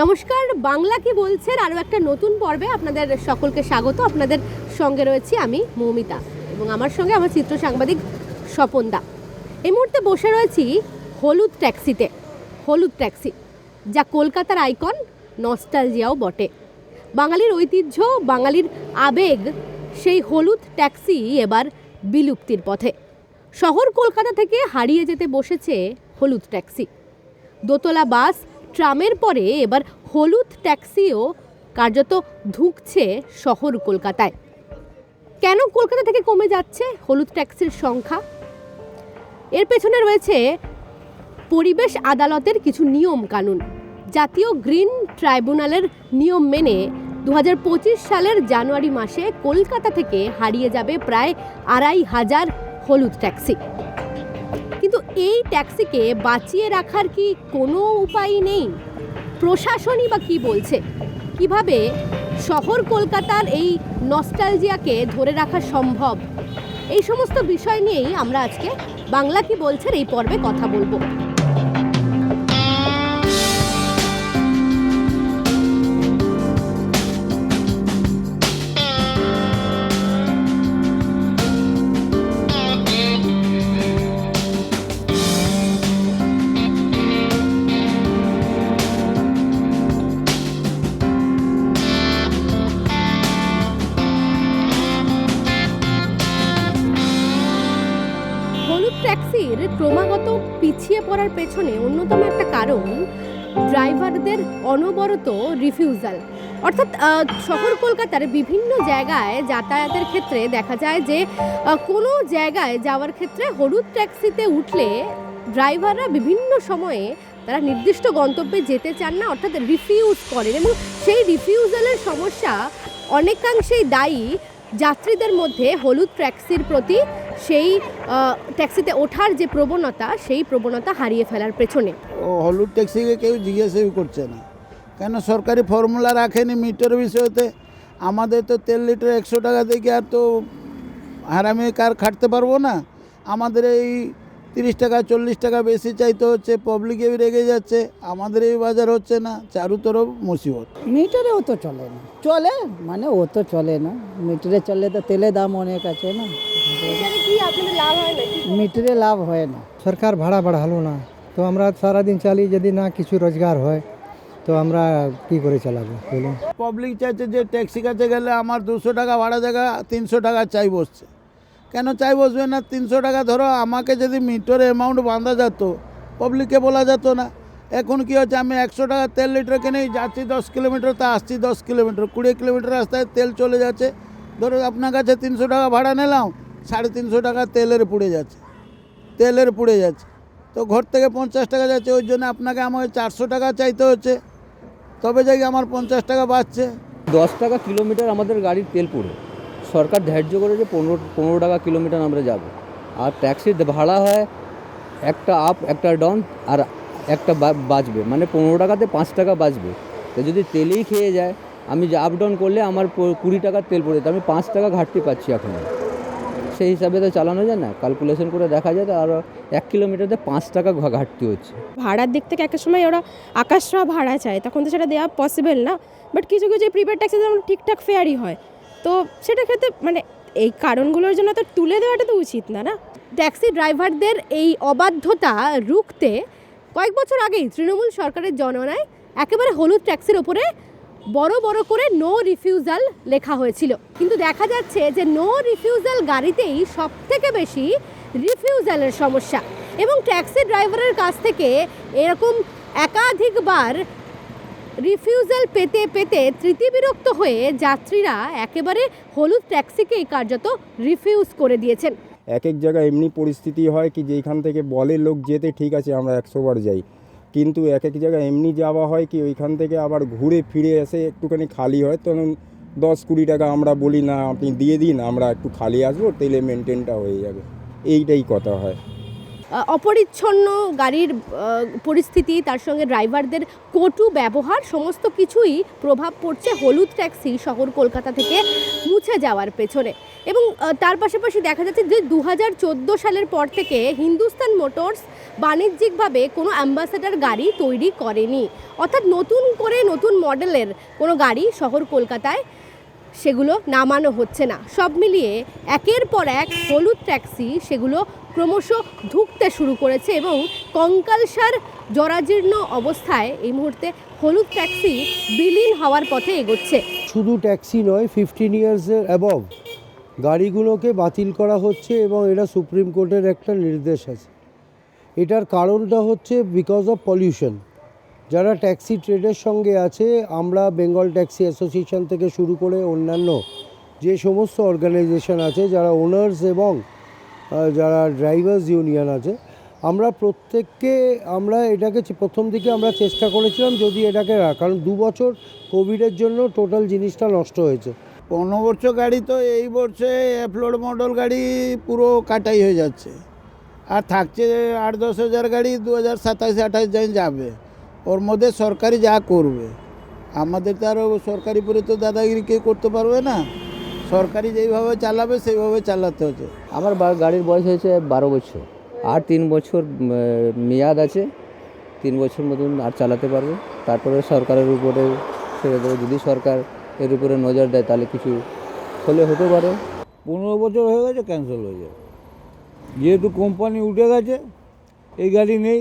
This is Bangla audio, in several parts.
নমস্কার, বাংলা কি বলছেন? আরও একটা নতুন পর্বে আপনাদের সকলকে স্বাগত। আপনাদের সঙ্গে রয়েছি আমি মৌমিতা এবং আমার সঙ্গে আমার চিত্র সাংবাদিক স্বপনদা এই মুহূর্তে বসে রয়েছি হলুদ ট্যাক্সিতে, হলুদ ট্যাক্সি, যা কলকাতার আইকন নস্টালজিয়াও বটে। বাঙালির ঐতিহ্য, বাঙালির আবেগ, সেই হলুদ ট্যাক্সি এবার বিলুপ্তির পথে। শহর কলকাতা থেকে হারিয়ে যেতে বসেছে হলুদ ট্যাক্সি। দোতলা বাস ট্রামের পরে এবার হলুদ ট্যাক্সিও কার্যত ঢুকছে শহর কলকাতায়। কেন কলকাতা থেকে কমে যাচ্ছে হলুদ ট্যাক্সির সংখ্যা? এর পেছনে রয়েছে পরিবেশ আদালতের কিছু নিয়ম কানুন। জাতীয় গ্রিন ট্রাইব্যুনালের নিয়ম মেনে দু হাজার পঁচিশ সালের জানুয়ারি মাসে কলকাতা থেকে হারিয়ে যাবে প্রায় আড়াই হাজার হলুদ ট্যাক্সি। কিন্তু এই ট্যাক্সিকে বাঁচিয়ে রাখার কি কোনো উপায় নেই? প্রশাসনই বা কি বলছে? কীভাবে শহর কলকাতার এই নস্টালজিয়াকে ধরে রাখা সম্ভব? এই সমস্ত বিষয় নিয়েই আমরা আজকে বাংলা কি বলছেন এই পর্বে কথা বলব। ট্যাক্সির ক্রমাগত পিছিয়ে পড়ার পেছনে অন্যতম একটা কারণ ড্রাইভারদের অনবরত রিফিউজাল। অর্থাৎ শহর কলকাতার বিভিন্ন জায়গায় যাতায়াতের ক্ষেত্রে দেখা যায় যে কোনো জায়গায় যাওয়ার ক্ষেত্রে হলুদ ট্যাক্সিতে উঠলে ড্রাইভাররা বিভিন্ন সময়ে তারা নির্দিষ্ট গন্তব্যে যেতে চান না, অর্থাৎ রিফিউজ করেন এবং সেই রিফিউজালের সমস্যা অনেকাংশেই দায়ী যাত্রীদের মধ্যে হলুদ ট্যাক্সির প্রতি সেই ট্যাক্সিতে ওঠার যে প্রবণতা সেই প্রবণতা হারিয়ে ফেলার পেছনে। ও হলুদ ট্যাক্সিকে কেউ জিজ্ঞাসাই করছে না। কেন সরকারি ফর্মুলা রাখেনি মিটার বিষয়তে? আমাদের তো তেল লিটার একশো টাকা থেকে আর তো হারামি কার খাটতে পারব না? আমাদের এই তিরিশ টাকা চল্লিশ টাকা বেশি চাইতে হচ্ছে পাবলিকে রেগে যাচ্ছে আমাদের এই বাজার হচ্ছে না চারু তরফ মুসিবত। মিটারে ও তো চলে না। চলে? মানে ও তো চলে না। মিটারে চললে তো তেলে দাম অনেক আছে না। কি লাভ হয় না মিটারে লাভ হয় না। সরকার ভাড়া বাড়ালো না। তো আমরা সারাদিন চালি যদি না কিছু রোজগার হয় তো আমরা কি করে চালাবো বলুন? পাবলিক চাইছে যে ট্যাক্সি কাছে গেলে আমার দুশো টাকা ভাড়া জায়গা তিনশো টাকা চাই বসছে। কেন চাই বসবে না? তিনশো টাকা ধরো আমাকে যদি মিটারে অ্যামাউন্ট বাঁধা যেত পাবলিককে বলা যেত না। এখন কি হচ্ছে আমি একশো টাকা তেল লিটার কিনে যাচ্ছি দশ কিলোমিটার তা আসছি দশ কিলোমিটার কুড়ি কিলোমিটার রাস্তায় তেল চলে যাচ্ছে। ধরো আপনার কাছে তিনশো টাকা ভাড়া নিলাম সাড়ে তিনশো টাকা তেলের পুড়ে যাচ্ছে। তেলের পুড়ে যাচ্ছে। তো ঘর থেকে পঞ্চাশ টাকা যাচ্ছে, ওই জন্য আপনাকে আমাকে চারশো টাকা চাইতে হচ্ছে। তবে যাই আমার পঞ্চাশ টাকা বাঁচছে। দশ টাকা কিলোমিটার আমাদের গাড়ির তেল পুড়ে। সরকার ধার্য করেছে পনেরো পনেরো টাকা কিলোমিটার আমরা যাব। আর ট্যাক্সির ভাড়া হয় একটা আপ, একটা ডাউন আর একটা বাঁচবে মানে পনেরো টাকাতে পাঁচ টাকা বাঁচবে তো যদি তেলেই খেয়ে যায়, আমি যে আপ ডাউন করলে আমার কুড়ি টাকার তেল পড়ে তো আমি পাঁচ টাকা ঘাটতি পাচ্ছি এখন। সেই হিসাবে তো চালানো যায় না। ক্যালকুলেশন করে দেখা যায় তো আরও এক কিলোমিটারতে পাঁচ টাকা ঘাটতি হচ্ছে। ভাড়ার দিক থেকে একটা সময় ওরা আকাশরা ভাড়া চায়, তখন তো সেটা দেওয়া পসিবল না। বাট কিছু কিছু প্রিপেড ট্যাক্সি যেমন ঠিকঠাক ফেয়ারই হয়। তো সেটা ক্ষেত্রে মানে এই কারণগুলোর জন্য তো তুলে দেওয়াটা তো উচিত না না? ট্যাক্সি ড্রাইভারদের এই অবাধ্যতা রুখতে কয়েক বছর আগেই তৃণমূল সরকারের জননায় একেবারে হলুদ ট্যাক্সির ওপরে বড় বড় করে নো রিফিউজাল লেখা হয়েছিল। কিন্তু দেখা যাচ্ছে যে নো রিফিউজাল গাড়িতেই সব থেকে বেশি রিফিউজালের সমস্যা এবং ট্যাক্সি ড্রাইভারের কাছ থেকে এরকম একাধিকবার রিফিউজাল পেতে পেতে তৃতীবিরক্ত হয়ে যাত্রীরা একেবারে হলুদ ট্যাক্সিকেই কার্যত রিফিউজ করে দিয়েছেন। এক এক জায়গায় এমনি পরিস্থিতি হয় কি যেখান থেকে বলে লোক যেতে ঠিক আছে, আমরা একশোবার যাই। কিন্তু এক এক জায়গায় এমনি যাওয়া হয় কি ওইখান থেকে আবার ঘুরে ফিরে এসে একটুখানি খালি হয়। তখন দশ কুড়ি টাকা আমরা বলি, না, আপনি দিয়ে দিন, আমরা একটু খালি আসব তেলে মেনটেনটা হয়ে যাবে। এইটাই কথা হয়। অপরিচ্ছন্ন গাড়ির পরিস্থিতি, তার সঙ্গে ড্রাইভারদের কটু ব্যবহার, সমস্ত কিছুই প্রভাব পড়ছে হলুদ ট্যাক্সি শহর কলকাতা থেকে মুছে যাওয়ার পেছনে। এবং তার পাশাপাশি দেখা যাচ্ছে যে দু হাজার চোদ্দ সালের পর থেকে হিন্দুস্তান মোটরস বাণিজ্যিকভাবে কোনো অ্যাম্বাসেডার গাড়ি তৈরি করেনি। অর্থাৎ নতুন করে নতুন মডেলের কোনো গাড়ি শহর কলকাতায় সেগুলো নামানো হচ্ছে না। সব মিলিয়ে একের পর এক হলুদ ট্যাক্সি সেগুলো ক্রমশ ধুঁকতে শুরু করেছে এবং কঙ্কালসার জরাজীর্ণ অবস্থায় এই মুহূর্তে হলুদ ট্যাক্সি বিলীন হওয়ার পথে এগোচ্ছে। শুধু ট্যাক্সি নয় ফিফটিন ইয়ার্সের অ্যাবভ গাড়িগুলোকে বাতিল করা হচ্ছে এবং এটা সুপ্রিম কোর্টের একটা নির্দেশ আছে। এটার কারণটা হচ্ছে বিকজ অফ পলিউশন যারা ট্যাক্সি ট্রেডের সঙ্গে আছে, আমরা বেঙ্গল ট্যাক্সি অ্যাসোসিয়েশন থেকে শুরু করে অন্যান্য যে সমস্ত অর্গানাইজেশন আছে, যারা ওনার্স এবং যারা ড্রাইভার্স ইউনিয়ন আছে, আমরা প্রত্যেককে, আমরা এটাকে প্রথম দিকে আমরা চেষ্টা করেছিলাম যদি এটাকে কারণ দু বছর কোভিডের জন্য টোটাল জিনিসটা নষ্ট হয়েছে। পনেরো বছর গাড়ি তো এই বছরে অ্যাফলোড মডেল গাড়ি পুরো কাটাই হয়ে যাচ্ছে। আর থাকছে আট দশ হাজার গাড়ি, দু হাজার সাতাশ, আঠাশ যাবে। ওর মধ্যে সরকারি যা করবে। আমাদের তো আরও সরকারি পরে তো দাদাগিরি কেউ করতে পারবে না। সরকারি যেইভাবে চালাবে সেইভাবে চালাতে হচ্ছে। আমার গাড়ির বয়স হয়েছে বারো বছর। আর তিন বছর মেয়াদ আছে। তিন বছর মতন আর চালাতে পারব। তারপরে সরকারের উপরে ছেড়ে দেবো। যদি সরকার এর উপরে নজর দেয় তাহলে কিছু হলে হতে পারে। পনেরো বছর হয়ে গেছে ক্যান্সেল হয়ে যাবে। যেহেতু কোম্পানি উঠে গেছে এই গাড়ি নেই।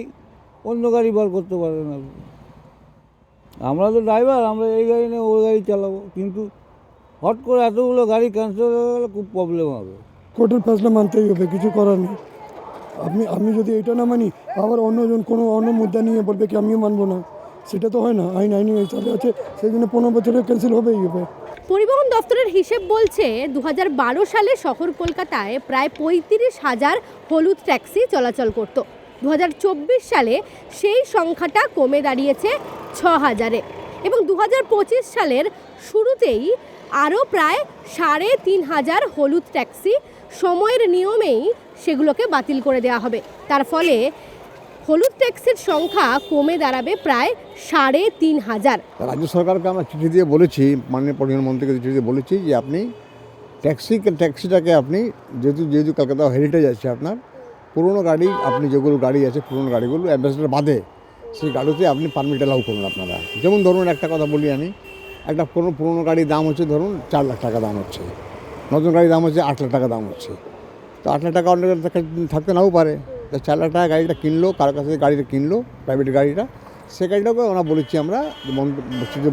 অন্য গাড়ি বার করতে পারবে না। আমরা তো ড্রাইভার আমরা এই গাড়ি নিয়ে ওই গাড়ি চালাবো। কিন্তু হট করে এতগুলো গাড়ি ক্যান্সেল হয়ে গেলে খুব প্রবলেম হবে। কোর্টের ফেসলা মানতেই হবে কিছু করার নেই। আপনি আমি যদি এটা না মানি আবার অন্যজন কোনো অন্য মুদ্রা নিয়ে বলবে কি আমিও মানবো না। সেটা তো হয় না আইন আইনি চালে আছে সেই জন্য পনেরো বছরে ক্যান্সেল হবেই হবে পরিবহন দপ্তরের হিসেব বলছে দু হাজার বারো সালে শহর কলকাতায় প্রায় পঁয়ত্রিশ হাজার হলুদ ট্যাক্সি চলাচল করত। দু হাজার চব্বিশ সালে সেই সংখ্যাটা কমে দাঁড়িয়েছে ছ হাজারে এবং দু হাজার পঁচিশ সালের শুরুতেই আরও প্রায় সাড়ে তিন হাজার হলুদ ট্যাক্সি সময়ের নিয়মেই সেগুলোকে বাতিল করে দেওয়া হবে। তার ফলে হলুদ ট্যাক্সির সংখ্যা কমে দাঁড়াবে প্রায় সাড়ে তিন হাজার। রাজ্য সরকারকে আমরা চিঠি দিয়ে বলেছি, মাননীয় পরিবহন মন্ত্রীকে চিঠি দিয়ে বলেছি যে আপনি ট্যাক্সি ট্যাক্সিটাকে আপনি যেহেতু যেহেতু কলকাতা হেরিটেজ আছে আপনার পুরনো গাড়ি, আপনি যেগুলো গাড়ি আছে, পুরনো গাড়িগুলো অ্যাম্বাসেডার বাদে, সেই গাড়িতে আপনি পারমিট অ্যালাউ করুন আপনারা। যেমন ধরুন একটা কথা বলি আমি, একটা পুরনো পুরনো গাড়ির দাম হচ্ছে ধরুন চার লাখ টাকা দাম হচ্ছে, নতুন গাড়ির দাম হচ্ছে আট লাখ টাকা দাম হচ্ছে। তো আট লাখ টাকা অনেক থাকতে নাও পারে, তো চার লাখ টাকা গাড়িটা কিনলো, কার কাছ গাড়িটা কিনলো প্রাইভেট গাড়িটা, সে গাড়িটাকে আমরা বলেছি আমরা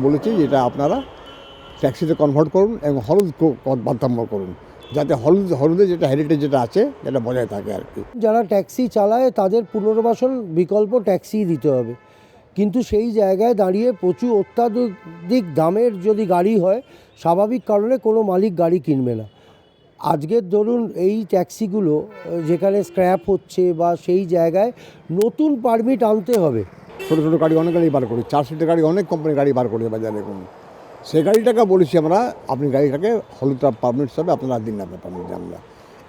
বলেছি যে এটা আপনারা ট্যাক্সিতে কনভার্ট করুন এবং হলুদ বাধ্যতামূল করুন। যাতে হলুদ হলুদে যেটা হেরিটেজ যেটা আছে যেটা বজায় থাকে আর কি। যারা ট্যাক্সি চালায় তাদের পুনর্বাসন বিকল্প ট্যাক্সি দিতে হবে। কিন্তু সেই জায়গায় দাঁড়িয়ে প্রচুর অত্যাধিক দামের যদি গাড়ি হয় স্বাভাবিক কারণে কোনো মালিক গাড়ি কিনবে না। আজকের ধরুন এই ট্যাক্সিগুলো যেখানে স্ক্র্যাপ হচ্ছে বা সেই জায়গায় নতুন পারমিট আনতে হবে। ছোটো ছোটো গাড়ি অনেক গাড়ি বার করি চার সিটের গাড়ি অনেক কোম্পানি গাড়ি বার করে বাজারে এখন সেই গাড়িটাকে বলেছি আমরা, আপনি গাড়িটাকে হলুদ পারমিট হিসাবে আপনারা দিন না পারমিট আমরা।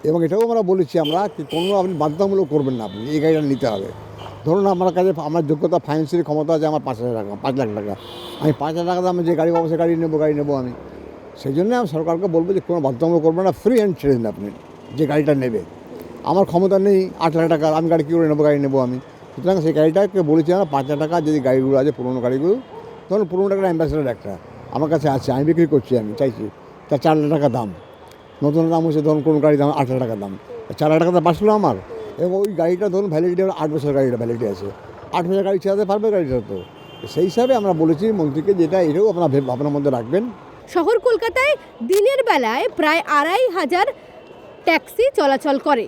এবং এটাও আমরা বলেছি আমরা কি কোনো আপনি বাধ্যতামূলক করবেন না, আপনি এই গাড়িটা নিতে হবে। ধরুন আমার কাছে আমার যোগ্যতা ফাইন্যান্সিয়াল ক্ষমতা আছে, আমার পাঁচ হাজার টাকা, পাঁচ লাখ টাকা। আমি পাঁচ হাজার টাকা আমি যে গাড়ি পাবো, সে গাড়ি নেব গাড়ি নেব আমি। সেই জন্য আমি সরকারকে বলব যে কোনো বাধ্যতামূলক করবেন না ফ্রি অ্যান্ড ছেড়ে দিন আপনি, যে গাড়িটা নেবে। আমার ক্ষমতা নেই আট লাখ টাকা, আমি গাড়ি কী করে নেব, গাড়ি নেব আমি। সুতরাং সেই গাড়িটাকে বলেছি আমরা, পাঁচ হাজার টাকা যদি গাড়িগুলো আছে, পুরোনো গাড়িগুলো, ধরুন পুরোনো টাকার অ্যাম্বাসেডার একটা। আমার কাছে আছে, আমি বিক্রি করছি, আমি চাইছি। তার চার লাখ টাকা দাম। নতুন দাম হচ্ছে ধরুন কোনো গাড়ির দাম আট লাখ টাকা দাম। চার লাখ টাকা দাম বাঁচলো আমার। এবং ওই গাড়িটা ধরুন ভ্যালিডিটি আমার আট বছর গাড়িটা ভ্যালিডিটি আছে। আট বছর গাড়ি চালাতে পারবে গাড়িটা তো? সেই হিসাবে আমরা বলেছি মন্ত্রীকে যেটা এটাও আপনার আপনার মধ্যে রাখবেন। শহর কলকাতায় দিনের বেলায় প্রায় আড়াই হাজার ট্যাক্সি চলাচল করে,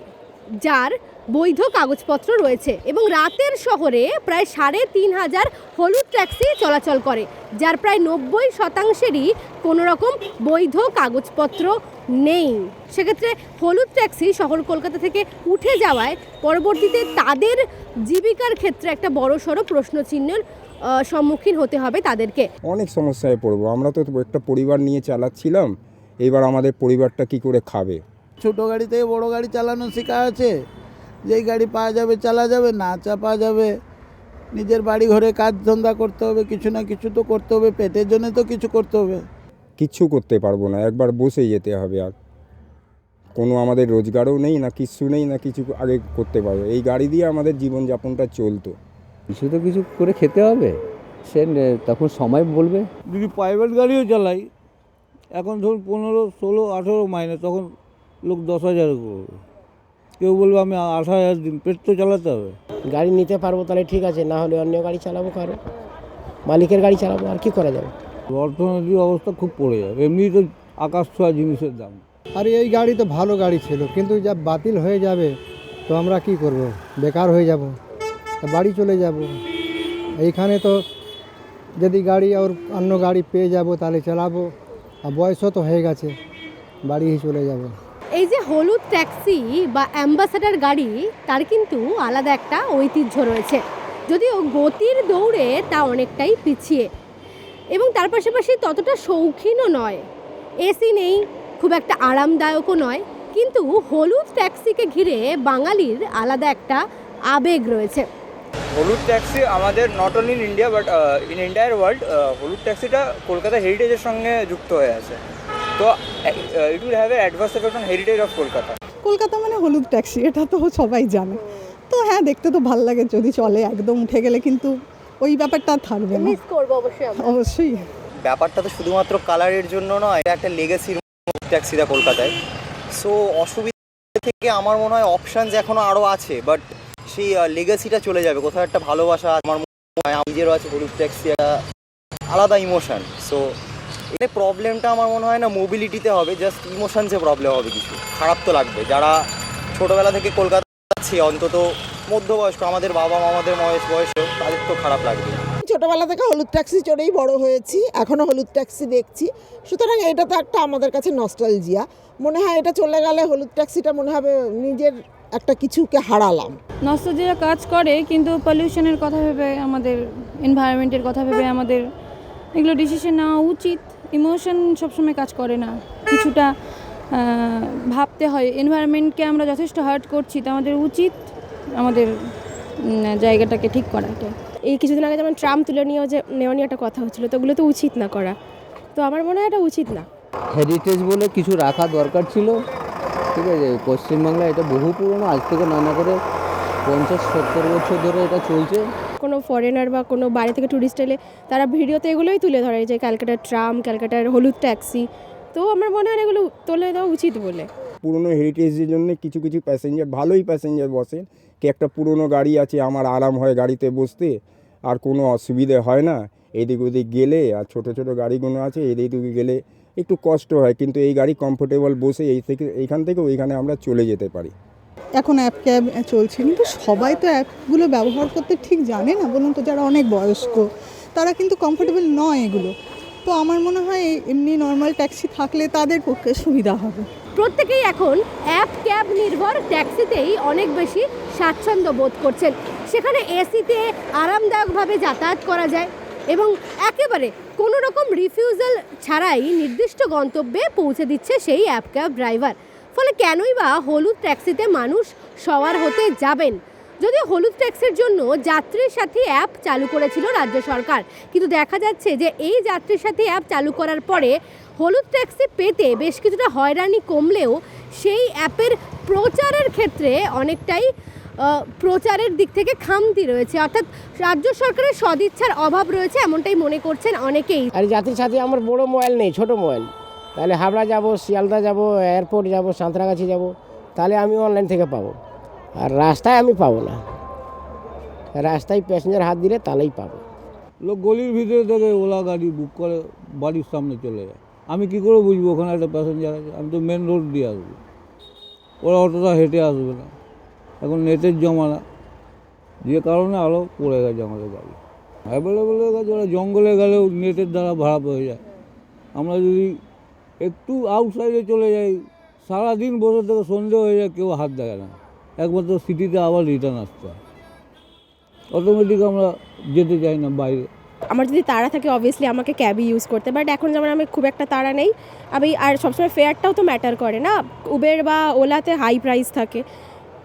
যার বৈধ কাগজপত্র রয়েছে এবং রাতের শহরে প্রায় সাড়ে তিন হাজার হলুদ ট্যাক্সি চলাচল করে যার প্রায় নব্বই শতাংশেরই কোনো রকম বৈধ কাগজপত্র নেই। সেক্ষেত্রে হলুদ ট্যাক্সি শহর কলকাতা থেকে উঠে যাওয়ায় পরবর্তীতে তাদের জীবিকার ক্ষেত্রে একটা বড় সড়ো প্রশ্নচিহ্নের সম্মুখীন হতে হবে তাদেরকে। অনেক সমস্যায় পড়ব। আমরা তো একটা পরিবার নিয়ে চালাচ্ছিলাম এবার আমাদের পরিবারটা কি করে খাবে? ছোটো গাড়ি থেকে বড়ো গাড়ি চালানো শেখা আছে। যেই গাড়ি পাওয়া যাবে চালা যাবে না চাপা যাবে। নিজের বাড়ি ঘরে কাজ ধন্দা করতে হবে কিছু না কিছু তো করতে হবে পেটের জন্য তো কিছু করতে হবে। কিচ্ছু করতে পারব না একবার বসে যেতে হবে আর। কোনো আমাদের রোজগারও নেই না কিচ্ছু নেই না কিছু আগে করতে পারব। এই গাড়ি দিয়ে আমাদের জীবনযাপনটা চলতো। কিছু তো কিছু করে খেতে হবে। সে তখন সময় বলবে। যদি প্রাইভেট গাড়িও চালাই এখন ধরুন পনেরো ষোলো আঠেরো মাইনে তখন লোক দশ হাজার করবে। কেউ বলবে আমি আট হাজার দিন পেট তো চালাতে হবে। গাড়ি নিতে পারব তাহলে ঠিক আছে না হলে অন্য গাড়ি চালাবো কারও। মালিকের গাড়ি চালাবো আর কি করা যাবে? অর্থনৈতিক অবস্থা খুব পড়ে যাবে এমনি তো আকাশ ছোঁয়া জিনিসের দাম। আর এই গাড়ি তো ভালো গাড়ি ছিল কিন্তু যা বাতিল হয়ে যাবে তো আমরা কি করব? বেকার হয়ে যাব তা বাড়ি চলে যাব। এইখানে তো যদি গাড়ি আর অন্য গাড়ি পেয়ে যাব তাহলে চালাবো। আর বয়সও তো হয়ে গেছে বাড়ি চলে যাব। এই যে হলুদ ট্যাক্সি বা অ্যাম্বাসাডার গাড়ি, তার কিন্তু আলাদা একটা ঐতিহ্য রয়েছে। যদিও গতির দৌড়ে তা অনেকটাই পিছিয়ে। এবং তার পাশাপাশি ততটা শৌখিনও নয়। এসি নেই, খুব একটা আরামদায়কও নয়। কিন্তু হলুদ ট্যাক্সিকে ঘিরে বাঙালির আলাদা একটা আবেগ রয়েছে। হলুদ ট্যাক্সি আমাদের not only in India but in entire world হলুদ ট্যাক্সিটা কলকাতা হেরিটেজের সঙ্গে যুক্ত হয়ে আছে। তো it will have a adverse effect on heritage of Kolkata Kolkata মানে হলুদ ট্যাক্সি এটা তো সবাই জানে। তো হ্যাঁ দেখতে তো ভালো লাগে যদি চলে একদম উঠে গেলে কিন্তু ওই ব্যাপারটা আর থাকবে না। মিস করব অবশ্যই আমরা। অবশ্যই। ব্যাপারটা তো শুধুমাত্র কালারের জন্য নয় এটা একটা লেগেসির ট্যাক্সিটা কলকাতায়। সো অসুবিধা থেকে আমার মনে হয় অপশানস এখনও আরও আছে বাট সেই লেগেসিটা চলে যাবে। কোথাও একটা ভালোবাসা আমার মনে হয় নিজেরও আছে হলুদ ট্যাক্সি একটা আলাদা ইমোশন সো এখানে প্রবলেমটা আমার মনে হয় না মোবিলিটিতে হবে জাস্ট ইমোশনসে প্রবলেম হবে কিছু। খারাপ তো লাগবে। যারা ছোটোবেলা থেকে কলকাতা আছে অন্তত মধ্যবয়স্ক আমাদের বাবা মামাদের বয়স বয়সেও তাদের তো খারাপ লাগবে। ছোটোবেলা থেকে হলুদ ট্যাক্সি চড়েই বড় হয়েছি এখনও হলুদ ট্যাক্সি দেখছি। সুতরাং এটা তো একটা আমাদের কাছে নস্টালজিয়া মনে হয় এটা চলে গেলে হলুদ ট্যাক্সিটা মনে হবে নিজের একটা কিছুকে হারালাম। নস্টালজিয়া কাজ করে কিন্তু পলিউশনের কথা ভেবে আমাদের এনভায়রনমেন্টের কথা ভেবে আমাদের এগুলো ডিসিশন নেওয়া উচিত। ইমোশন সবসময় কাজ করে না। কিছুটা ভাবতে হয়। এনভায়রনমেন্টকে আমরা যথেষ্ট হার্ট করছি তো আমাদের উচিত আমাদের জায়গাটাকে ঠিক করাটা এই কিছুদিন আগে যেমন ট্রাম তুলে নিয়েও যে নেওয়া নিয়ে একটা কথা হচ্ছিল তো ওগুলো তো উচিত না করা। তো আমার মনে হয় এটা উচিত না। হেরিটেজ বলে কিছু রাখা দরকার ছিল। ঠিক আছে পশ্চিমবাংলায় এটা বহু পুরনো আজ থেকে নানা করে পঞ্চাশ সত্তর বছর ধরে এটা চলছে। কোনো ফরেনার বা কোনো বাইরে থেকে ট্যুরিস্ট এলে তারা ভিডিওতে এগুলোই তুলে ধরে, যে ক্যালকাটার ট্রাম, ক্যালকাটার হলুদ ট্যাক্সি। তো আমার মনে হয় এগুলো তুলে দেওয়া উচিত বলে। পুরনো হেরিটেজের জন্য কিছু কিছু প্যাসেঞ্জার ভালোই প্যাসেঞ্জার বসে। কি একটা পুরনো গাড়ি আছে, আমার আরাম হয় গাড়িতে বসতে, আর কোনো অসুবিধে হয় না। এদিক ওদিক গেলে, আর ছোটো ছোটো গাড়িগুলো আছে, এদিক ওদিক গেলে একটু কষ্ট হয়, কিন্তু এই গাড়ি কমফোর্টেবল বসে এই থেকে, এইখান থেকে ওইখানে আমরা চলে যেতে পারি। এখন অ্যাপ ক্যাব চলছে, কিন্তু সবাই তো অ্যাপগুলো ব্যবহার করতে ঠিক জানে না, বলুন তো যারা অনেক বয়স্ক, তারা কিন্তু কমফোর্টেবল নয় এগুলো। তো আমার মনে হয় এমনি নর্মাল ট্যাক্সি থাকলে তাদের পক্ষে সুবিধা হবে। প্রত্যেকেই এখন অ্যাপ ক্যাব নির্ভর ট্যাক্সিতেই অনেক বেশি স্বাচ্ছন্দ্য বোধ করছেন। সেখানে এসিতে আরামদায়কভাবে যাতায়াত করা যায় এবং একেবারে কোনো রকম রিফিউজাল ছাড়াই নির্দিষ্ট গন্তব্যে পৌঁছে দিচ্ছে সেই অ্যাপ ক্যাব ড্রাইভার ফলে কেনই বা হলুদ ট্যাক্সিতে মানুষ সওয়ার হতে যাবেন? যদিও হলুদ ট্যাক্সির জন্য যাত্রীর সাথী অ্যাপ চালু করেছিল রাজ্য সরকার, কিন্তু দেখা যাচ্ছে যে এই যাত্রীর সাথে অ্যাপ চালু করার পরে হলুদ ট্যাক্সি পেতে বেশ কিছুটা হয়রানি কমলেও সেই অ্যাপের প্রচারের ক্ষেত্রে অনেকটাই প্রচারের দিক থেকে খামতি রয়েছে। অর্থাৎ রাজ্য সরকারের সদিচ্ছার অভাব রয়েছে এমনটাই মনে করছেন অনেকেই। আর যাত্রীর সাথে আমার বড় মোবাইল নেই, ছোট মোবাইল। তাহলে হাবড়া যাব, শিয়ালদা যাব এয়ারপোর্ট যাব, সাঁতরাগাছি যাব, তাহলে আমি অনলাইন থেকে পাবো। আর রাস্তায় আমি পাবো না। রাস্তায় প্যাসেঞ্জার হাত দিলে তাহলেই পাবো। লোক গলির ভিতরে থেকে ওলা গাড়ি বুক করে, বাড়ির সামনে চলে যায়। আমি কি করে বুঝব ওখানে একটা প্যাসেঞ্জার আছে? আমি তো মেন রোড দিয়ে আসব। ওরা অতটা হেঁটে আসবে না। এখন নেটের জমানা। যে কারণে আরও পড়ে গেছে আমাদের গাড়ি অ্যাভেলেবেল হয়ে গেছে, ওরা জঙ্গলে গেলেও নেটের দ্বারা ভাড়া পেয়ে যায়। আমরা যদি একটু আউটসাইডে চলে যাই, সারাদিন বসে থেকে সন্ধে হয়ে যায়, কেউ হাত দেয় না। একমাত্র সিটিতে আবার রিটার্ন আসতে হয়। অটোমেটিক আমরা যেতে চাই না বাইরে। আমার যদি তাড়া থাকে অবভিয়াসলি আমাকে ক্যাবই ইউজ করতে। বাট এখন যেমন আমি খুব একটা তাড়া নেই। আমি আর সবসময় ফেয়ারটাও তো ম্যাটার করে না। উবের বা ওলাতে হাই প্রাইস থাকে।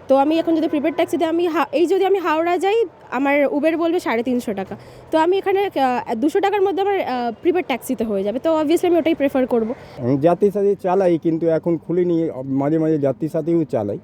তো আমি এখন যদি প্রিপেড ট্যাক্সিতে আমি হা- এই যদি আমি হাওড়া যাই আমার উবের বলবে সাড়ে তিনশো টাকা। তো আমি এখানে দুশো টাকার মধ্যে আমার প্রিপেড ট্যাক্সিতে হয়ে যাবে। তো অবভিয়াসলি আমি ওটাই প্রেফার করব। আমি যাত্রী সাথী চালাই কিন্তু এখন খুলিনি। মাঝে মাঝে যাত্রী সাথীও চালাই।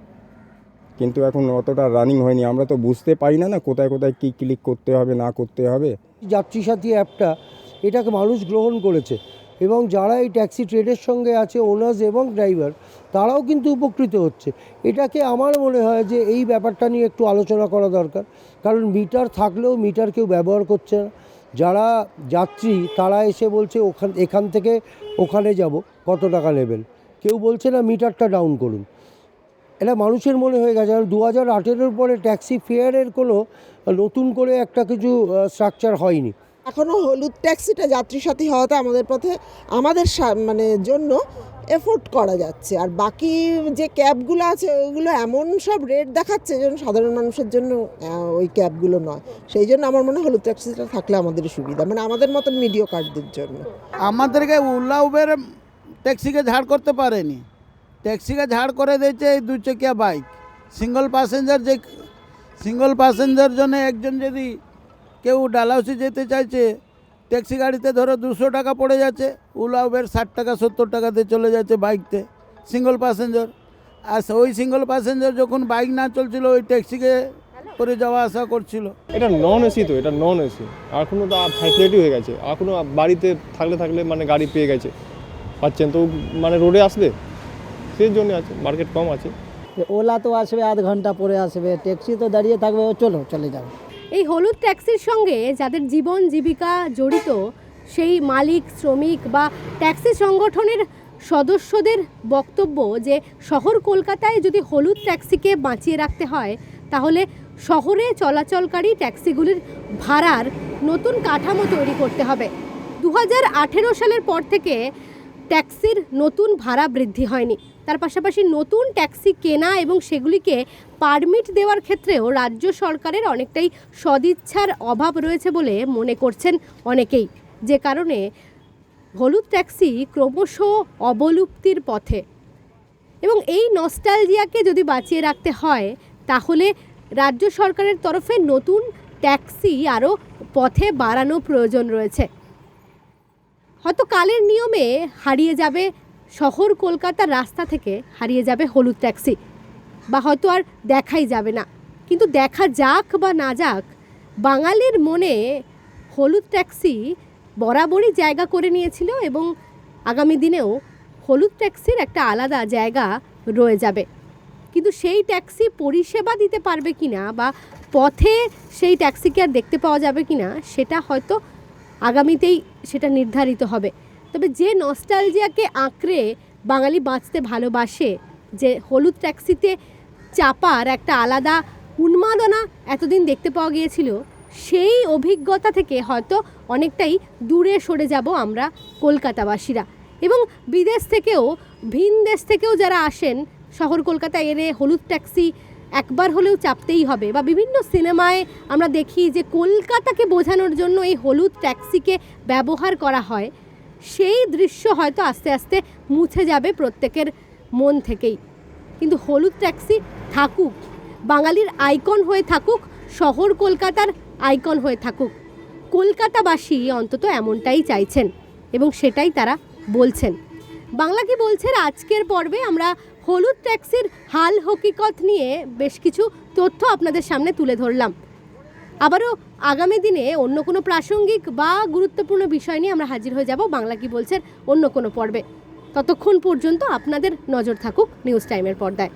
কিন্তু এখন অতটা রানিং হয়নি। আমরা তো বুঝতে পারি না না কোথায় কোথায় কী ক্লিক করতে হবে না করতে হবে। যাত্রী সাথী অ্যাপটা এটাকে মানুষ গ্রহণ করেছে। এবং যারা এই ট্যাক্সি ট্রেডের সঙ্গে আছে ওনার্স এবং ড্রাইভার তারাও কিন্তু উপকৃত হচ্ছে। এটাকে আমার মনে হয় যে এই ব্যাপারটা নিয়ে একটু আলোচনা করা দরকার। কারণ মিটার থাকলেও মিটার কেউ ব্যবহার করছে না। যারা যাত্রী, তারা এসে বলছে, ওখান এখান থেকে ওখানে যাব, কত টাকা নেবেন? কেউ বলছে, না মিটারটা ডাউন করুন। এটা মানুষের মনে হয়ে গেছে। কারণ দু হাজার আঠেরোর পরে ট্যাক্সি ফেয়ারের কোনো নতুন করে একটা কিছু স্ট্রাকচার হয়নি। এখনও হলুদ ট্যাক্সিটা যাত্রী সাথী হওয়াতে আমাদের পথে, আমাদের মানে জন্য এফোর্ড করা যাচ্ছে। আর বাকি যে ক্যাবগুলো আছে ওইগুলো এমন সব রেট দেখাচ্ছে যেন সাধারণ মানুষের জন্য ওই ক্যাবগুলো নয়। সেই জন্য আমার মনে হলুদ ট্যাক্সিটা থাকলে আমাদের সুবিধা মানে আমাদের মতন মিডিও কার্ডদের জন্য। আমাদেরকে ওলা উবের ট্যাক্সিকে ঝাড় করতে পারেনি। ট্যাক্সিকে ঝাড় করে দিয়েছে এই দু চাকিয়া বাইক। সিঙ্গল প্যাসেঞ্জার যে সিঙ্গল প্যাসেঞ্জার জন্য একজন যদি কেউ ডালাউসি যেতে চাইছে ট্যাক্সি গাড়িতে ধরো দুশো টাকা পড়ে যাচ্ছে উলা উবের ষাট টাকা সত্তর টাকাতে চলে যাচ্ছে বাইকতে সিঙ্গল প্যাসেঞ্জার আর ওই সিঙ্গল প্যাসেঞ্জার যখন বাইক না চলছিল ওই ট্যাক্সিকে করে যাওয়া আসা করছিল। এটা নন এসি তো এটা নন এসি এখনও তো ফ্যাসিলিটি হয়ে গেছে। এখনও বাড়িতে থাকলে থাকলে মানে গাড়ি পেয়ে গেছে। পাচ্ছেন তো মানে রোডে আসবে। সেই জন্য আছে মার্কেট কম আছে। ওলা তো আসবে আধ ঘণ্টা পরে আসবে ট্যাক্সি তো দাঁড়িয়ে থাকবে ও চলো চলে যাবে। এই হলুদ ট্যাক্সির সঙ্গে যাদের জীবন জীবিকা জড়িত, সেই মালিক, শ্রমিক বা ট্যাক্সি সংগঠনের সদস্যদের বক্তব্য যে শহর কলকাতায় যদি হলুদ ট্যাক্সিকে বাঁচিয়ে রাখতে হয়, তাহলে শহরে চলাচলকারী ট্যাক্সিগুলির ভাড়ার নতুন কাঠামো তৈরি করতে হবে। দু হাজার আঠেরো সালের পর থেকে ট্যাক্সির নতুন ভাড়া বৃদ্ধি হয়নি। তার পাশাপাশি নতুন ট্যাক্সি কেনা এবং সেগুলিকে পারমিট দেওয়ার ক্ষেত্রেও রাজ্য সরকারের অনেকটাই সদিচ্ছার অভাব রয়েছে বলে মনে করছেন অনেকেই। যে কারণে হলুদ ট্যাক্সি ক্রমশ অবলুপ্তির পথে। এবং এই নস্টালজিয়াকে যদি বাঁচিয়ে রাখতে হয়, তাহলে রাজ্য সরকারের তরফে নতুন ট্যাক্সি আরও পথে বাড়ানো প্রয়োজন রয়েছে। হয়তো কালের নিয়মে হারিয়ে যাবে শহর কলকাতার রাস্তা থেকে হারিয়ে যাবে হলুদ ট্যাক্সি। বা হয়তো আর দেখাই যাবে না। কিন্তু দেখা যাক বা না যাক, বাঙালির মনে হলুদ ট্যাক্সি বরাবরই জায়গা করে নিয়েছিল এবং আগামী দিনেও হলুদ ট্যাক্সির একটা আলাদা জায়গা রয়ে যাবে। কিন্তু সেই ট্যাক্সি পরিষেবা দিতে পারবে কিনা বা পথে সেই ট্যাক্সিকে আর দেখতে পাওয়া যাবে কি না, সেটা হয়তো আগামীতেই সেটা নির্ধারিত হবে। তবে যে নস্টালজিয়াকে আঁকড়ে বাঙালি বাঁচতে ভালোবাসে, যে হলুদ ট্যাক্সিতে চাপার একটা আলাদা উন্মাদনা এতদিন দেখতে পাওয়া গিয়েছিল। সেই অভিজ্ঞতা থেকে হয়তো অনেকটাই দূরে সরে যাব আমরা কলকাতাবাসীরা। এবং বিদেশ থেকেও, ভিন দেশ থেকেও যারা আসেন, শহর কলকাতায় এলে হলুদ ট্যাক্সি একবার হলেও চাপতেই হবে বা বিভিন্ন সিনেমায় আমরা দেখি যে কলকাতাকে বোঝানোর জন্য এই হলুদ ট্যাক্সিকে ব্যবহার করা হয়। সেই দৃশ্য হয়তো আস্তে আস্তে মুছে যাবে প্রত্যেকের মন থেকেই। কিন্তু হলুদ ট্যাক্সি থাকুক, বাঙালির আইকন হয়ে থাকুক, শহর কলকাতার আইকন হয়ে থাকুক। কলকাতাবাসী অন্তত এমনটাই চাইছেন এবং সেটাই তারা বলছেন। বাংলা কি বলছেন আজকের পর্বে আমরা হলুদ ট্যাক্সির হাল হকিকত নিয়ে বেশ কিছু তথ্য আপনাদের সামনে তুলে ধরলাম। আবারও আগামী দিনে অন্য কোনো প্রাসঙ্গিক বা গুরুত্বপূর্ণ বিষয় নিয়ে আমরা হাজির হয়ে যাব। বাংলা কি বলছেন অন্য কোনো পর্বে। ততক্ষণ পর্যন্ত আপনাদের নজর থাকুক নিউজ টাইমের পর্দায়।